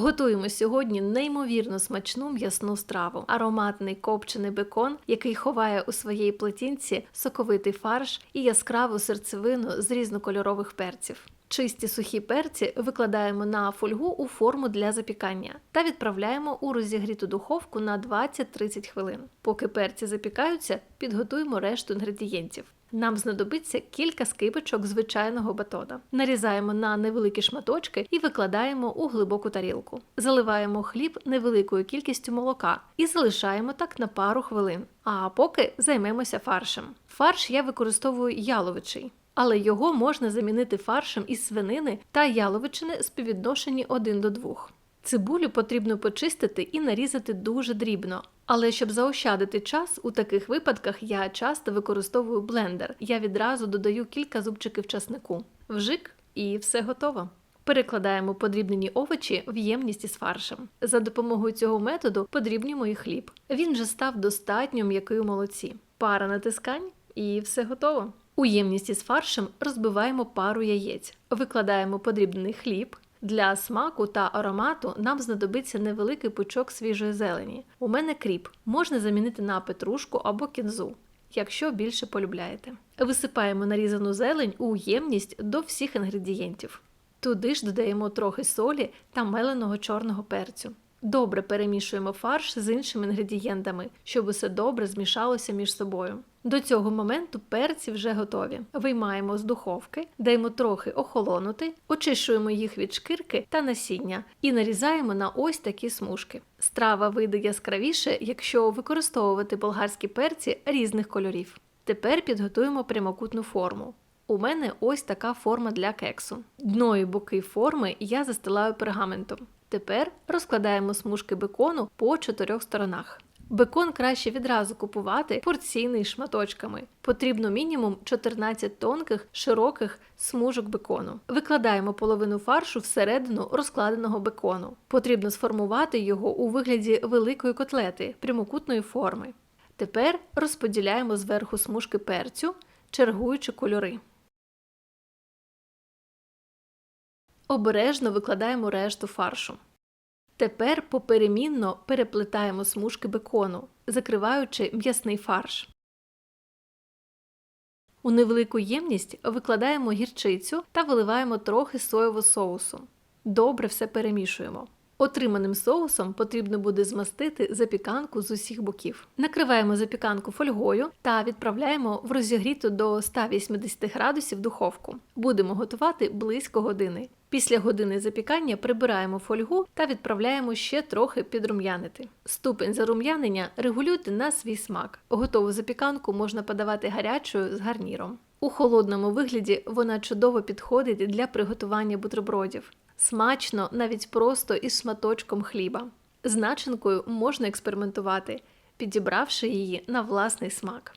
Готуємо сьогодні неймовірно смачну м'ясну страву, ароматний копчений бекон, який ховає у своїй плетінці соковитий фарш і яскраву серцевину з різнокольорових перців. Чисті сухі перці викладаємо на фольгу у форму для запікання та відправляємо у розігріту духовку на 20-30 хвилин. Поки перці запікаються, підготуємо решту інгредієнтів. Нам знадобиться кілька скибочок звичайного батона. Нарізаємо на невеликі шматочки і викладаємо у глибоку тарілку. Заливаємо хліб невеликою кількістю молока і залишаємо так на пару хвилин. А поки займемося фаршем. Фарш я використовую яловичий. Але його можна замінити фаршем із свинини та яловичини співвідношені 1 до 2. Цибулю потрібно почистити і нарізати дуже дрібно. Але щоб заощадити час, у таких випадках я часто використовую блендер. Я відразу додаю кілька зубчиків часнику. Вжик і все готово. Перекладаємо подрібнені овочі в ємність із фаршем. За допомогою цього методу подрібнюємо і хліб. Він вже став достатньо м'який у молоці. Пара натискань і все готово. У ємність із фаршем розбиваємо пару яєць, викладаємо подрібний хліб. Для смаку та аромату нам знадобиться невеликий пучок свіжої зелені. У мене кріп можна замінити на петрушку або кінзу, якщо більше полюбляєте. Висипаємо нарізану зелень у ємність до всіх інгредієнтів. Туди ж додаємо трохи солі та меленого чорного перцю. Добре перемішуємо фарш з іншими інгредієнтами, щоб усе добре змішалося між собою. До цього моменту перці вже готові. Виймаємо з духовки, даємо трохи охолонути, очищуємо їх від шкірки та насіння і нарізаємо на ось такі смужки. Страва вийде яскравіше, якщо використовувати болгарські перці різних кольорів. Тепер підготуємо прямокутну форму. У мене ось така форма для кексу. Дно і боки форми я застилаю пергаментом. Тепер розкладаємо смужки бекону по чотирьох сторонах. Бекон краще відразу купувати порційний шматочками. Потрібно мінімум 14 тонких широких смужок бекону. Викладаємо половину фаршу всередину розкладеного бекону. Потрібно сформувати його у вигляді великої котлети прямокутної форми. Тепер розподіляємо зверху смужки перцю, чергуючи кольори. Обережно викладаємо решту фаршу. Тепер поперемінно переплетаємо смужки бекону, закриваючи м'ясний фарш. У невелику ємність викладаємо гірчицю та виливаємо трохи соєвого соусу. Добре все перемішуємо. Отриманим соусом потрібно буде змастити запіканку з усіх боків. Накриваємо запіканку фольгою та відправляємо в розігріту до 180 градусів духовку. Будемо готувати близько години. Після години запікання прибираємо фольгу та відправляємо ще трохи підрум'янити. Ступень зарум'янення регулюйте на свій смак. Готову запіканку можна подавати гарячою з гарніром. У холодному вигляді вона чудово підходить для приготування бутербродів. Смачно навіть просто із шматочком хліба. З начинкою можна експериментувати, підібравши її на власний смак.